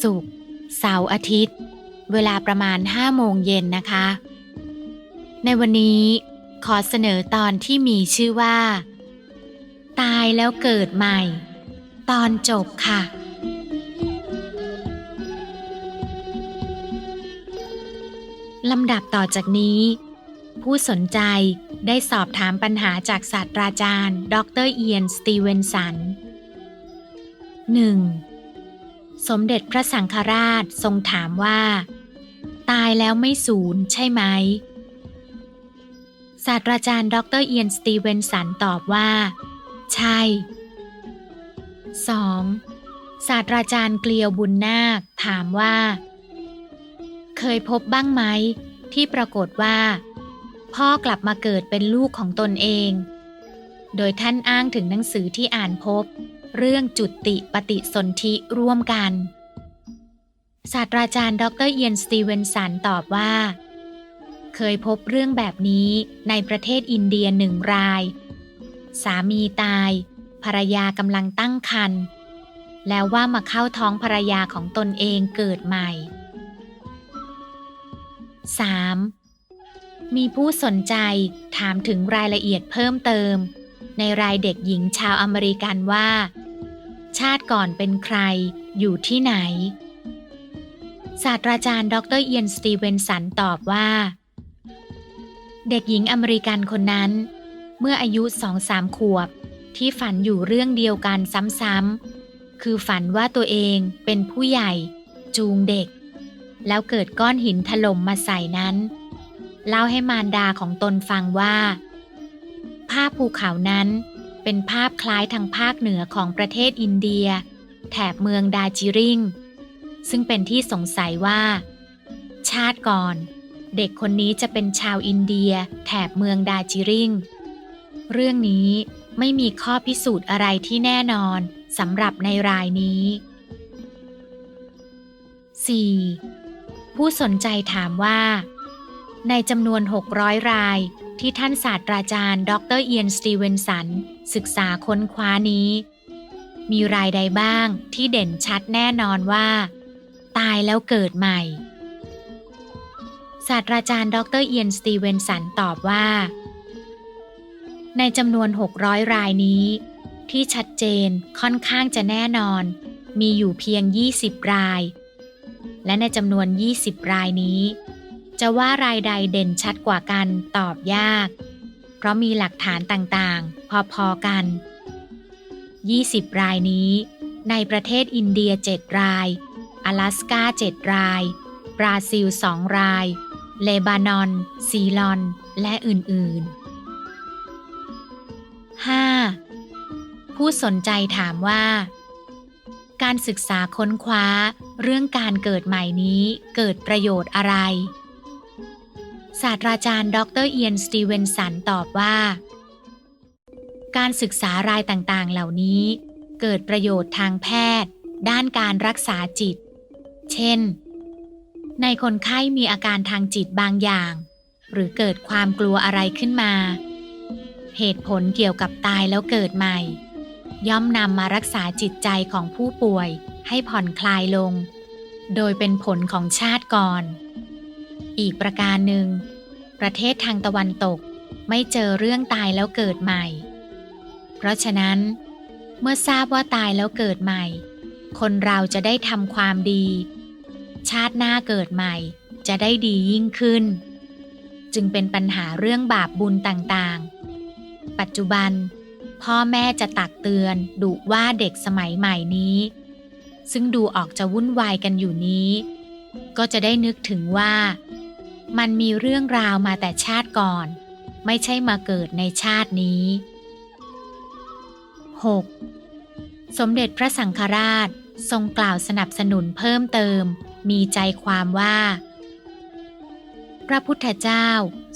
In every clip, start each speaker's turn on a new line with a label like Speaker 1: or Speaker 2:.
Speaker 1: ศุกร์เสาร์อาทิตย์ เวลาประมาณ5โมงเย็นนะคะ ในวันนี้ขอเสนอตอนที่มีชื่อว่า ตายแล้วเกิดใหม่ ตอนจบค่ะลำดับต่อจากนี้ ผู้สนใจได้สอบถามปัญหาจากศาสตราจารย์ ดรเอียน สตีเวนสัน 1. สมเด็จพระสังฆราชทรงถามว่า ตายแล้วไม่สูญใช่ไหม ศาสตราจารย์ ดรเอียนสตีเวนสันตอบว่า ใช่ 2. ศาสตราจารย์เกลียวบุญนาคถามว่า เคยพบบ้างไหม ที่ปรากฏว่า พ่อกลับมาเกิดเป็นลูกของตนเอง โดยท่านอ้างถึงหนังสือที่อ่านพบ เรื่องจุติปฏิสนธิร่วมกัน ศาสตราจารย์ ดรเอียนสตีเวนสันตอบว่า เคยพบเรื่องแบบนี้ในประเทศอินเดียหนึ่งราย สามีตาย ภรรยากำลังตั้งครรภ์แล้วว่ามาเข้าท้องภรรยาของตนเองเกิดใหม่ 3. มีผู้สนใจถามถึงรายละเอียดเพิ่มเติม ในรายเด็กหญิงชาวอเมริกันว่า ชาติก่อนเป็นใคร อยู่ที่ไหน ศาสตราจารย์ ดรเอียนสตีเวนสันตอบว่า เด็กหญิงอเมริกันคนนั้น เมื่ออายุสองสามขวบ ที่ฝันอยู่เรื่องเดียวกันซ้ำๆ คือฝันว่าตัวเองเป็นผู้ใหญ่ จูงเด็ก แล้วเกิดก้อนหินถล่มมาใส่นั้น เล่าให้มารดาของตนฟังว่า ภาพภูเขานั้น เป็นภาพคล้ายทางภาคเหนือของประเทศอินเดีย แถบเมืองดาจิริง ซึ่งเป็นที่สงสัยว่า ชาติก่อน เด็กคนนี้จะเป็นชาวอินเดีย แถบเมืองดาจิริง เรื่องนี้ไม่มีข้อพิสูจน์อะไรที่แน่นอนสำหรับในรายนี้ 4. ผู้สนใจถามว่า ในจำนวน 600 ราย ที่ท่านศาสตราจารย์ ดรเอียนสตีเวนสัน ศึกษาค้นคว้านี้ มีรายใดบ้างที่เด่นชัดแน่นอนว่า ตายแล้วเกิดใหม่ ศาสตราจารย์ ดรเอียนสตีเวนสันตอบว่า ในจำนวน 600 รายนี้ ที่ชัดเจนค่อนข้างจะแน่นอน มีอยู่เพียง 20 ราย และในจำนวน 20 รายนี้ จะว่ารายใดเด่นชัดกว่ากันตอบยาก เพราะมีหลักฐานต่างๆ พอๆกัน 20 รายนี้ ในประเทศอินเดีย 7 ราย阿拉สกา7 ราย บราซิล 2 ราย เลบานอน ซีลอน และอื่นๆ 5. ผู้สนใจถามว่า การศึกษาค้นคว้าเรื่องการเกิดใหม่นี้เกิดประโยชน์อะไร ศาสตราจารย์ ดรเอียน สตีเวนสันตอบว่า การศึกษารายต่างๆ เหล่านี้ เกิดประโยชน์ทางแพทย์ ด้านการรักษาจิต เช่น ในคนไข้มีอาการทางจิตบางอย่าง หรือเกิดความกลัวอะไรขึ้นมา เหตุผลเกี่ยวกับตายแล้วเกิดใหม่ ย่อมนำมารักษาจิตใจของผู้ป่วยให้ผ่อนคลายลง โดยเป็นผลของชาติก่อนอีกประการหนึ่ง ประเทศทางตะวันตกไม่เจอเรื่องตายแล้วเกิดใหม่ เพราะฉะนั้น เมื่อทราบว่าตายแล้วเกิดใหม่ คนเราจะได้ทำความดี ชาติหน้าเกิดใหม่จะได้ดียิ่งขึ้น จึงเป็นปัญหาเรื่องบาปบุญต่างๆ ปัจจุบัน พ่อแม่จะตักเตือนดุว่าเด็กสมัยใหม่นี้ ซึ่งดูออกจะวุ่นวายกันอยู่นี้ ก็จะได้นึกถึงว่า มันมีเรื่องราวมาแต่ชาติก่อน ไม่ใช่มาเกิดในชาตินี้ 6. สมเด็จพระสังฆราชทรงกล่าวสนับสนุนเพิ่มเติม มีใจความว่า พระพุทธเจ้า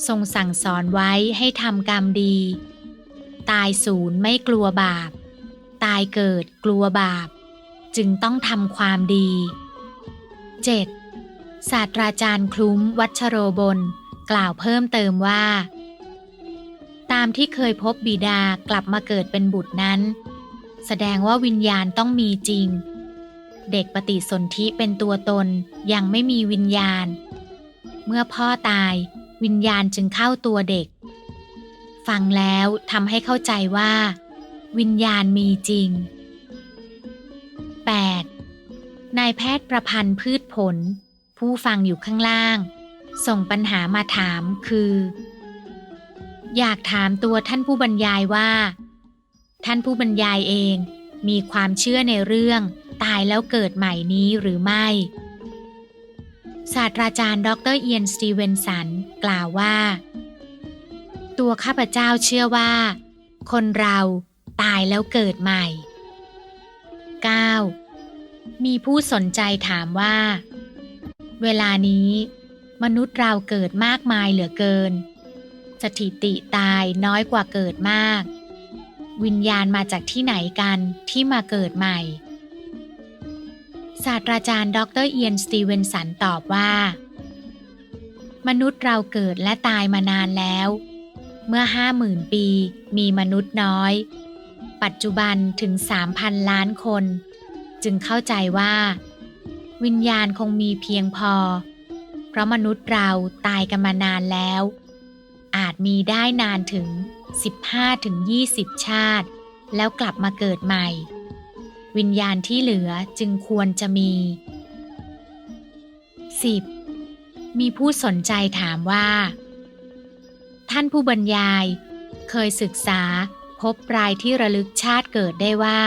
Speaker 1: ทรงสั่งสอนไว้ให้ทำกรรมดี ตายศูนย์ไม่กลัวบาป ตายเกิดกลัวบาป จึงต้องทำความดี 7. ศาสตราจารย์คลุ้มวัชโรบล กล่าวเพิ่มเติมว่า ตามที่เคยพบบิดากลับมาเกิดเป็นบุตรนั้น แสดงว่าวิญญาณต้องมีจริง เด็กปฏิสนธิเป็นตัวตนยังไม่มีวิญญาณ เมื่อพ่อตายวิญญาณจึงเข้าตัวเด็ก ฟังแล้วทำให้เข้าใจว่า วิญญาณมีจริง 8. นายแพทย์ประพันธ์พืชผล ผู้ฟังอยู่ข้างล่าง ส่งปัญหามาถามคือ อยากถามตัวท่านผู้บรรยายว่า ท่านผู้บรรยายเองมีความเชื่อในเรื่องตายแล้วเกิดใหม่นี้หรือไม่ ศาสตราจารย์ ดรเอียนสตีเวนสัน กล่าวว่า ตัวข้าพเจ้าเชื่อว่า คนเราตายแล้วเกิดใหม่ 9. มีผู้สนใจถามว่า เวลานี้ มนุษย์เราเกิดมากมายเหลือเกิน สถิติตายน้อยกว่าเกิดมาก วิญญาณมาจากที่ไหนกันที่มาเกิดใหม่ ศาสตราจารย์ ดรเอียนสตีเวนสันตอบว่า มนุษย์เราเกิดและตายมานานแล้ว เมื่อห้าหมื่นปีมีมนุษย์น้อย ปัจจุบันถึงสามพันล้านคน จึงเข้าใจว่า วิญญาณคงมีเพียงพอ เพราะมนุษย์เราตายกันมานานแล้ว อาจมีได้นานถึง 15-20 ชาติ แล้วกลับมาเกิดใหม่ วิญญาณที่เหลือจึงควรจะมี 10. มีผู้สนใจถามว่า ท่านผู้บรรยาย เคยศึกษาพบรายที่ระลึกชาติเกิดได้ว่า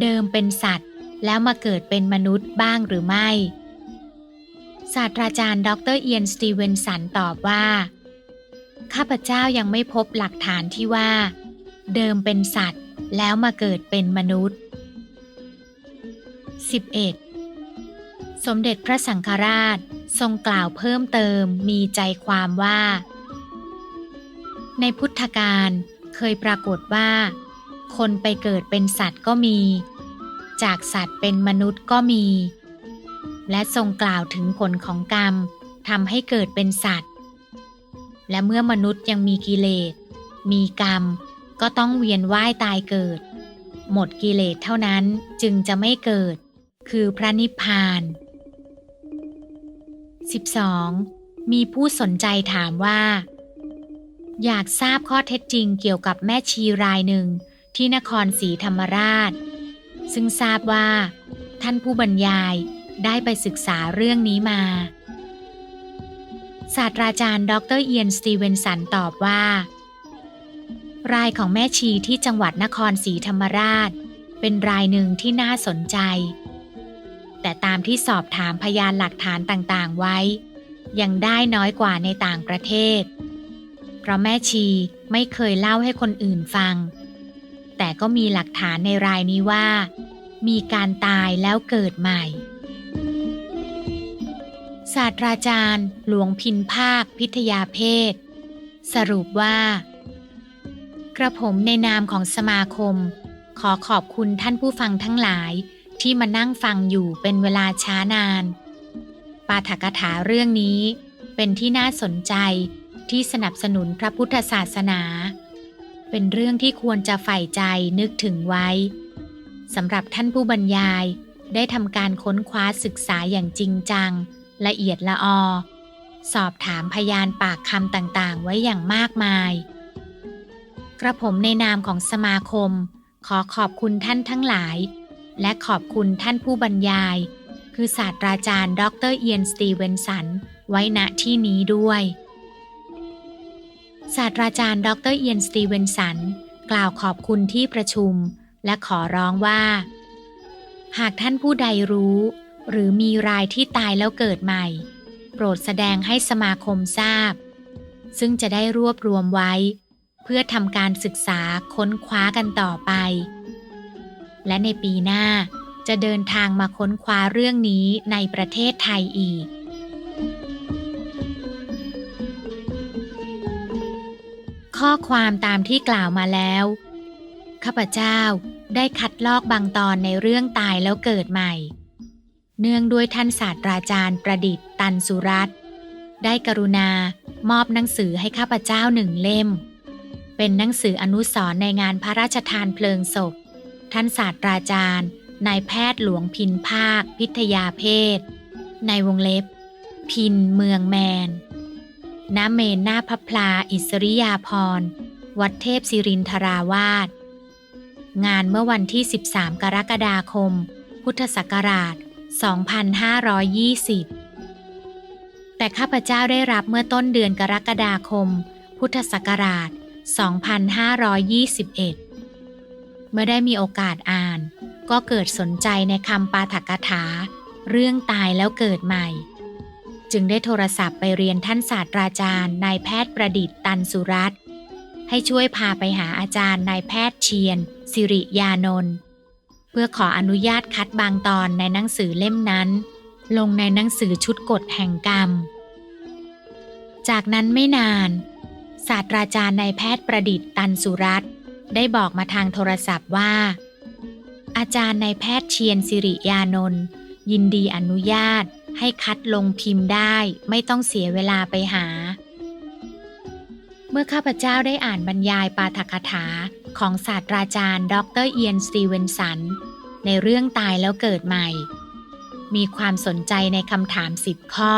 Speaker 1: เดิมเป็นสัตว์ แล้วมาเกิดเป็นมนุษย์บ้างหรือไม่ ศาสตราจารย์ดรเอียนสตีเวนสันตอบว่า ข้าพเจ้ายังไม่พบหลักฐานที่ว่า เดิมเป็นสัตว์แล้วมาเกิดเป็นมนุษย์ 11. สมเด็จพระสังฆราชทรงกล่าวเพิ่มเติมมีใจความว่า ในพุทธการเคยปรากฏว่า คนไปเกิดเป็นสัตว์ก็มี จากสัตว์เป็นมนุษย์ก็มี และทรงกล่าวถึงผลของกรรมทำให้เกิดเป็นสัตว์ และเมื่อมนุษย์ยังมีกิเลส มีกรรม ก็ต้องเวียนว่ายตายเกิด หมดกิเลสเท่านั้นจึงจะไม่เกิด คือพระนิพพาน 12. มีผู้สนใจถามว่า อยากทราบข้อเท็จจริงเกี่ยวกับแม่ชีรายหนึ่งที่นครศรีธรรมราช ซึ่งทราบว่า ท่านผู้บรรยายได้ไปศึกษาเรื่องนี้มา ศาสตราจารย์ ดรเอียน สตีเวนสันตอบว่า รายของแม่ชีที่จังหวัดนครศรีธรรมราช เป็นรายหนึ่งที่น่าสนใจ แต่ตามที่สอบถามพยานหลักฐานต่างๆไว้ ยังได้น้อยกว่าในต่างประเทศ เพราะแม่ชีไม่เคยเล่าให้คนอื่นฟัง แต่ก็มีหลักฐานในรายนี้ว่า มีการตายแล้วเกิดใหม่ ศาสตราจารย์ หลวงพินภาค พิทยาเพศ สรุปว่า กระผมในนามของสมาคม ขอขอบคุณท่านผู้ฟังทั้งหลายที่มานั่งฟังอยู่เป็นเวลาช้านาน ปาฐกถาเรื่องนี้เป็นที่น่าสนใจที่สนับสนุนพระพุทธศาสนา เป็นเรื่องที่ควรจะใฝ่ใจนึกถึงไว้สำหรับท่านผู้บรรยายได้ทำการค้นคว้าศึกษาอย่างจริงจัง ละเอียดละออ สอบถามพยานปากคำต่างๆ ไว้อย่างมากมาย กระผมในนามของสมาคม ขอขอบคุณท่านทั้งหลาย และขอบคุณท่านผู้บรรยาย คือศาสตราจารย์ ดรเอียนสตีเวนสัน ไว้ณที่นี้ด้วย ศาสตราจารย์ดรเอียนสตีเวนสัน กล่าวขอบคุณที่ประชุม และขอร้องว่า หากท่านผู้ใดรู้ หรือมีรายที่ตายแล้วเกิดใหม่ โปรดแสดงให้สมาคมทราบ ซึ่งจะได้รวบรวมไว้ เพื่อทำการศึกษาค้นคว้ากันต่อไป และในปีหน้าจะจะเดินทางมาค้นคว้าเรื่องนี้ในประเทศไทยอีก ข้อความตามที่กล่าวมาแล้ว ข้าพเจ้าได้คัดลอกบางตอนในเรื่องตายแล้วเกิดใหม่ เนื่องด้วยท่านศาสตราจารย์ประดิษฐ์ตันสุรัตได้กรุณามอบหนังสือให้ข้าพเจ้าหนึ่งเล่ม เป็นหนังสืออนุสรในงานพระราชทานเพลิงศพ ท่านศาสตราจารย์นายแพทย์หลวงพินภาค พิทยาเพศในวงเล็บ พินเมืองแมน ณเมนหน้าพระพลาอิสริยาพร วัดเทพศิรินทราวาส งานเมื่อวันที่ 13 กรกฎาคม พุทธศักราช 2520 แต่ข้าพเจ้าได้รับเมื่อต้นเดือนกรกฎาคม พุทธศักราช 2521 เมื่อได้มีโอกาสอ่าน ก็เกิดสนใจในคำปาฐกถา เรื่องตายแล้วเกิดใหม่ จึงได้โทรศัพท์ไปเรียนท่านศาสตราจารย์นายแพทย์ประดิษฐ์ตันสุรัตน์ให้ช่วยพาไปหาอาจารย์นายแพทย์เชียน สิริยานนท์เพื่อขออนุญาตคัดบางตอนในหนังสือเล่มนั้น ลงในหนังสือชุดกฎแห่งกรรม จากนั้นไม่นาน ศาสตราจารย์นายแพทย์ประดิษฐ์ตันสุรัตน์ได้บอกมาทางโทรศัพท์ว่า อาจารย์นายแพทย์เชียนสิริยานนท์ยินดีอนุญาต ให้คัดลงพิมพ์ได้ไม่ต้องเสียเวลาไปหา เมื่อข้าพเจ้าได้อ่านบรรยายปาฐกถาของศาสตราจารย์ ดรเอียนสตีเวนสัน ในเรื่องตายแล้วเกิดใหม่ มีความสนใจในคำถามสิบข้อ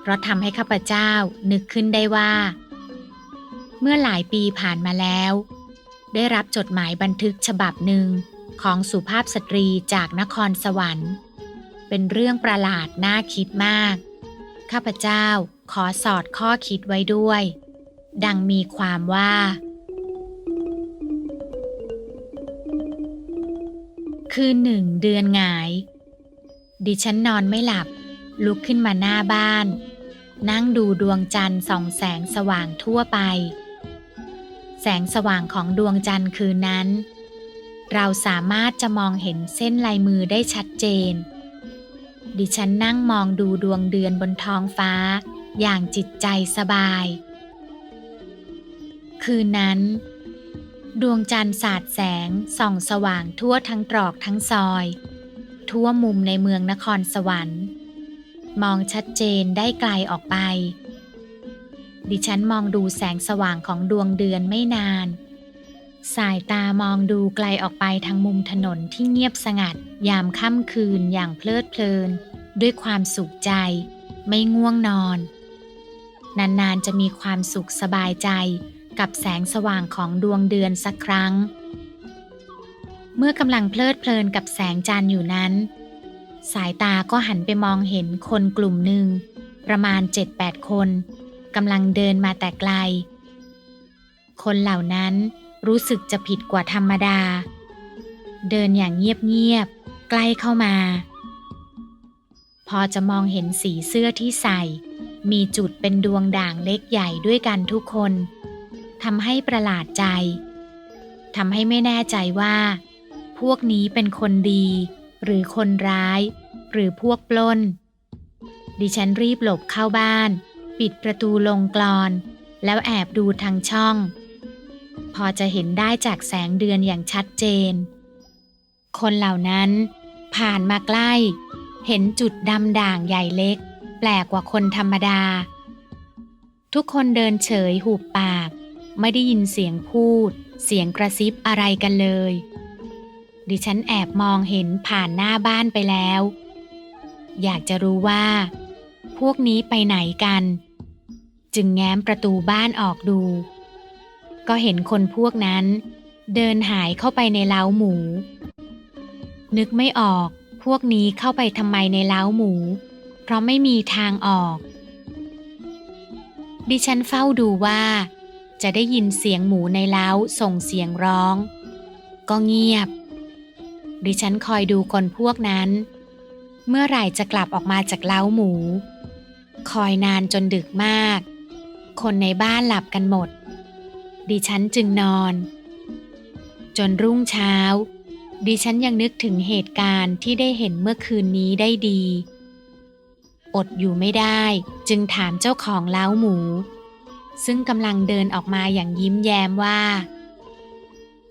Speaker 1: เพราะทำให้ข้าพเจ้านึกขึ้นได้ว่า เมื่อหลายปีผ่านมาแล้ว ได้รับจดหมายบันทึกฉบับหนึ่งของสุภาพสตรีจากนครสวรรค์ เป็นเรื่องประหลาดน่าคิดมาก ข้าพเจ้าขอสอดข้อคิดไว้ด้วย ดังมีความว่า คืนหนึ่งเดือนหงาย ดิฉันนอนไม่หลับ ลุกขึ้นมาหน้าบ้าน นั่งดูดวงจันทร์ส่องแสงสว่างทั่วไป แสงสว่างของดวงจันทร์คืนนั้น เราสามารถจะมองเห็นเส้นลายมือได้ชัดเจน ดิฉันนั่งมองดูดวงเดือนบนท้องฟ้า อย่างจิตใจสบาย คืนนั้น ดวงจันทร์สาดแสงส่องสว่างทั่วทั้งตรอกทั้งซอย ทั่วมุมในเมืองนครสวรรค์ มองชัดเจนได้ไกลออกไป ดิฉันมองดูแสงสว่างของดวงเดือนไม่นาน สายตามองดูไกลออกไปทางมุมถนนที่เงียบสงัด ยามค่ำคืนอย่างเพลิดเพลิน ด้วยความสุขใจ ไม่ง่วงนอน นานๆจะมีความสุขสบายใจกับแสงสว่างของดวงเดือนสักครั้ง เมื่อกำลังเพลิดเพลินกับแสงจันทร์อยู่นั้น สายตาก็หันไปมองเห็นคนกลุ่มหนึ่ง ประมาณ 7-8 คนกำลังเดินมาแต่ไกล คนเหล่านั้น รู้สึกจะผิดกว่าธรรมดา เดินอย่างเงียบๆใกล้เข้ามา พอจะมองเห็นสีเสื้อที่ใส่ มีจุดเป็นดวงด่างเล็กใหญ่ด้วยกันทุกคนทำให้ประหลาดใจทำให้ไม่แน่ใจว่า พวกนี้เป็นคนดี หรือคนร้าย หรือพวกปล้น ดิฉันรีบหลบเข้าบ้าน ปิดประตูลงกรอน แล้วแอบดูทางช่อง พอจะเห็นได้จากแสงเดือนอย่างชัดเจน คนเหล่านั้นผ่านมาใกล้ เห็นจุดดำด่างใหญ่เล็ก แปลกกว่าคนธรรมดา ทุกคนเดินเฉยหูปาก ไม่ได้ยินเสียงพูด เสียงกระซิบอะไรกันเลย ดิฉันแอบมองเห็นผ่านหน้าบ้านไปแล้ว อยากจะรู้ว่า พวกนี้ไปไหนกัน จึงแง้มประตูบ้านออกดู ก็เห็นคนพวกนั้น เดินหายเข้าไปในเล้าหมู นึกไม่ออกพวกนี้เข้าไปทำไมในเล้าหมู เพราะไม่มีทางออก ดิฉันเฝ้าดูว่า จะได้ยินเสียงหมูในเล้าส่งเสียงร้อง ก็เงียบ ดิฉันคอยดูคนพวกนั้น เมื่อไหร่จะกลับออกมาจากเล้าหมู คอยนานจนดึกมาก คนในบ้านหลับกันหมด ดิฉันจึงนอน จนรุ่งเช้า ดิฉันยังนึกถึงเหตุการณ์ที่ได้เห็นเมื่อคืนนี้ได้ดี อดอยู่ไม่ได้จึงถามเจ้าของเล้าหมู ซึ่งกำลังเดินออกมาอย่างยิ้มแย้มว่า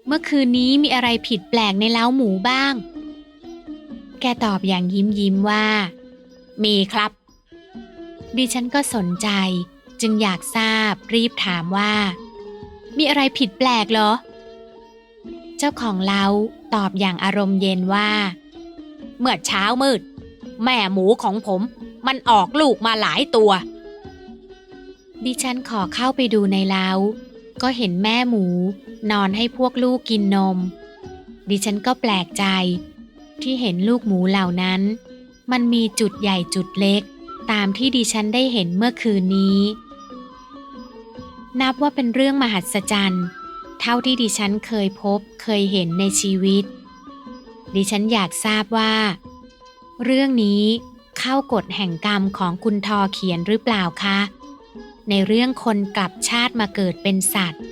Speaker 1: เมื่อคืนนี้มีอะไรผิดแปลกในเล้าหมูบ้าง แกตอบอย่างยิ้มยิ้มว่า มีครับ ดิฉันก็สนใจจึงอยากทราบรีบถามว่า มีอะไรผิดแปลกเหรอ เจ้าของเล้าตอบอย่างอารมณ์เย็นว่า เมื่อเช้ามืด แม่หมูของผม มันออกลูกมาหลายตัว ดิฉันขอเข้าไปดูในเล้า ก็เห็นแม่หมูนอนให้พวกลูกกินนม ดิฉันก็แปลกใจ ที่เห็นลูกหมูเหล่านั้น มันมีจุดใหญ่จุดเล็ก ตามที่ดิฉันได้เห็นเมื่อคืนนี้ นับว่าเป็นเรื่องมหัศจรรย์ เท่าที่ดิฉันเคยพบเคยเห็นในชีวิต ดิฉันอยากทราบว่า เรื่องนี้เข้ากฎแห่งกรรมของคุณทอเขียนหรือเปล่าคะ ในเรื่องคนกลับชาติมาเกิดเป็นสัตว์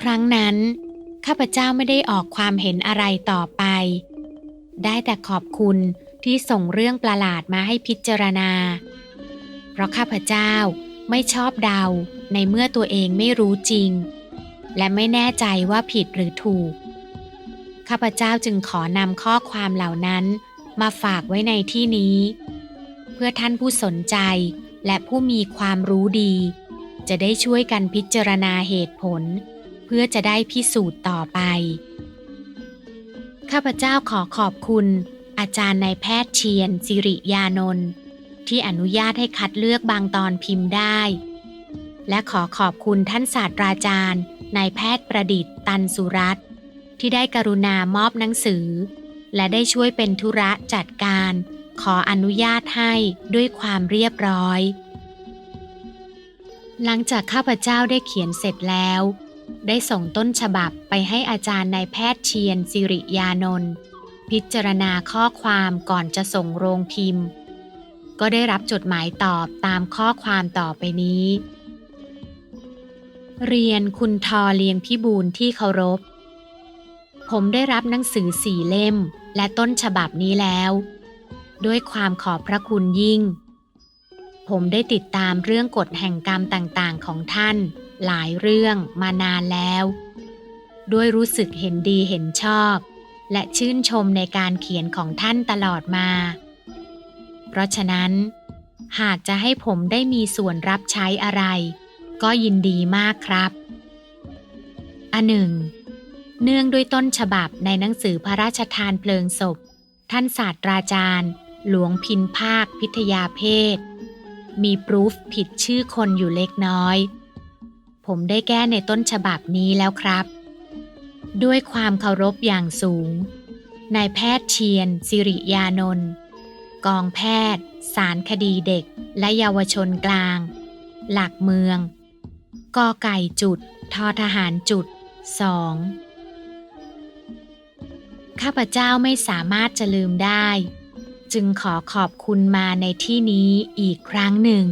Speaker 1: ครั้งนั้นข้าพเจ้าไม่ได้ออกความเห็นอะไรต่อไป ได้แต่ขอบคุณที่ส่งเรื่องประหลาดมาให้พิจารณา เพราะข้าพเจ้าไม่ชอบเดาในเมื่อตัวเองไม่รู้จริง และไม่แน่ใจว่าผิดหรือถูก ข้าพเจ้าจึงขอนำข้อความเหล่านั้นมาฝากไว้ในที่นี้ เพื่อท่านผู้สนใจและผู้มีความรู้ดี จะได้ช่วยกันพิจารณาเหตุผล เพื่อจะได้พิสูจน์ต่อไป ข้าพเจ้าขอขอบคุณ อาจารย์นายแพทย์เชียนสิริยานนท์ ที่อนุญาตให้คัดเลือกบางตอนพิมพ์ได้ และขอขอบคุณท่านศาสตราจารย์นายแพทย์ประดิษฐ์ตันสุรัตที่ได้กรุณามอบหนังสือ และได้ช่วยเป็นธุระจัดการ ขออนุญาตให้ด้วยความเรียบร้อย หลังจากข้าพเจ้าได้เขียนเสร็จแล้ว ได้ส่งต้นฉบับไปให้อาจารย์นายแพทย์เชียนสิริยานนท์พิจารณาข้อความก่อนจะส่งโรงพิมพ์ ก็ได้รับจดหมายตอบตามข้อความต่อไปนี้ เรียนคุณทอเลียงพิบูลที่เคารพ ผมได้รับหนังสือสี่เล่มและต้นฉบับนี้แล้ว ด้วยความขอบพระคุณยิ่ง ผมได้ติดตามเรื่องกฎแห่งกรรมต่างๆของท่าน หลายเรื่องมานานแล้ว ด้วยรู้สึกเห็นดีเห็นชอบ และชื่นชมในการเขียนของท่านตลอดมา ราะฉะนั้น หากจะให้ผมได้มีส่วนรับใช้อะไร ก็ยินดีมากครับ อันหนึ่ง เนื่องด้วยต้นฉบับในหนังสือพระราชทานเพลิงศพ ท่านศาสตราจารย์ หลวงพินภาคพิทยาเพศ มีปรูฟผิดชื่อคนอยู่เล็กน้อย ผมได้แก้ในต้นฉบับนี้แล้วครับ ด้วยความเคารพอย่างสูงนายแพทย์เชียน สิริยานนท์ กองแพทย์ สารคดีเด็ก และเยาวชนกลาง หลักเมือง กอไก่จุด ทอทหารจุดสองข้าพเจ้าไม่สามารถจะลืมได้ จึงขอขอบคุณมาในที่นี้อีกครั้งหนึ่ง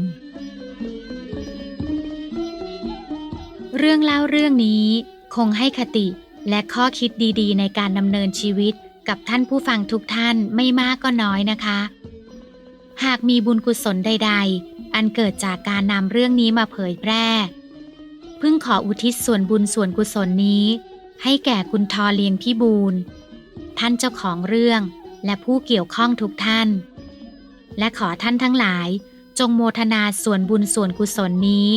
Speaker 1: เรื่องเล่าเรื่องนี้คงให้คติและข้อคิดดีๆ ในการดำเนินชีวิตกับท่านผู้ฟังทุกท่านไม่มากก็น้อยนะคะ หากมีบุญกุศลใด ๆ อันเกิดจากการนำเรื่องนี้มาเผยแพร่พิ่งขออุทิศส่วนบุญส่วนกุศลนี้ ให้แก่คุณทอเลียงพี่บูลท่านเจ้าของเรื่องและผู้เกี่ยวข้องทุกท่าน และขอท่านทั้งหลาย จงโมทนาส่วนบุญส่วนกุศลนี้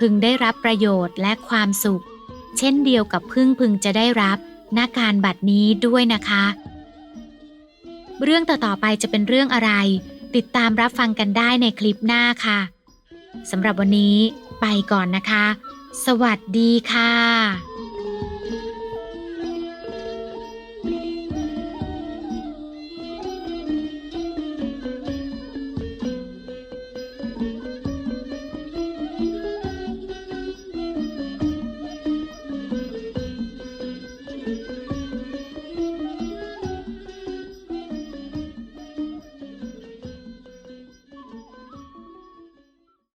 Speaker 1: พึงได้รับประโยชน์และความสุข เช่นเดียวกับพึ่งพึงจะได้รับหน้าการบัดนี้ด้วยนะคะ เรื่องต่อๆไปจะเป็นเรื่องอะไร ติดตามรับฟังกันได้ในคลิปหน้าค่ะ สำหรับวันนี้ไปก่อนนะคะ สวัสดีค่ะ